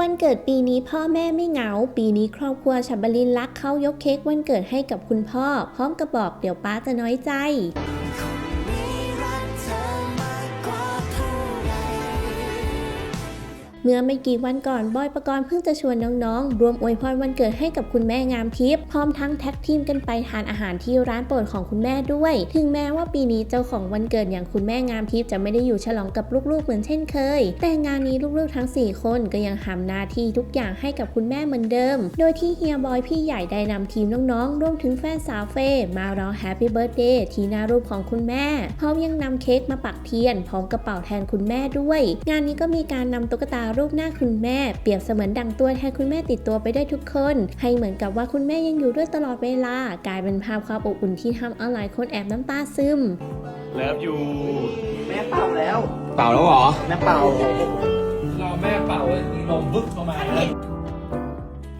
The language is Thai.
วันเกิดปีนี้พ่อแม่ไม่เหงา ปีนี้ครอบครัวฉับบลินรักเขายกเค้กวันเกิดให้กับคุณพ่อ พร้อมกับบอกเดี๋ยวป้าจะน้อยใจ เมื่อไม่กี่วันก่อนบอยประกรณ์เพิ่งจะชวนน้องๆ รวมอวยพรวันเกิดให้กับคุณแม่งามทิพย์พร้อมทั้งแท็กทีมกันไปทานอาหารที่ร้านโปรดของคุณแม่ด้วย ถึงแม้ว่าปีนี้เจ้าของวันเกิดอย่างคุณแม่งามทิพย์จะไม่ได้อยู่ฉลองกับลูกๆเหมือนเช่นเคย แต่งานนี้ลูกๆทั้ง 4 คนก็ยังทำหน้าที่ทุกอย่างให้กับคุณแม่เหมือนเดิม โดยที่เฮียบอยพี่ใหญ่ได้นำทีมน้องๆรวมถึงแฟนสาวเฟย์มาร้องแฮปปี้เบิร์ดเดย์ที่หน้ารูปของคุณแม่พร้อมยังนำเค้กมาปักเทียนพร้อมกระเป๋าแทนคุณแม่ด้วย งานนี้ก็มีการนำตุ๊กตารูปหน้าคุณแม่ เปรียบเสมือนดังตัวแทนคุณแม่ติดตัวไปได้วยทุกคน ให้เหมือนกับว่าคุณแม่ยังอยู่ด้วยตลอดเวลา กลายเป็นภาพความอบอุ่นที่ทำเอาหลายคนแอบน้ำตาซึมเลิฟยูแม่เป่าแล้ว เป่าแล้วเหรอ แม่เป่ารอแม่เป่าลมบึกเข้ามา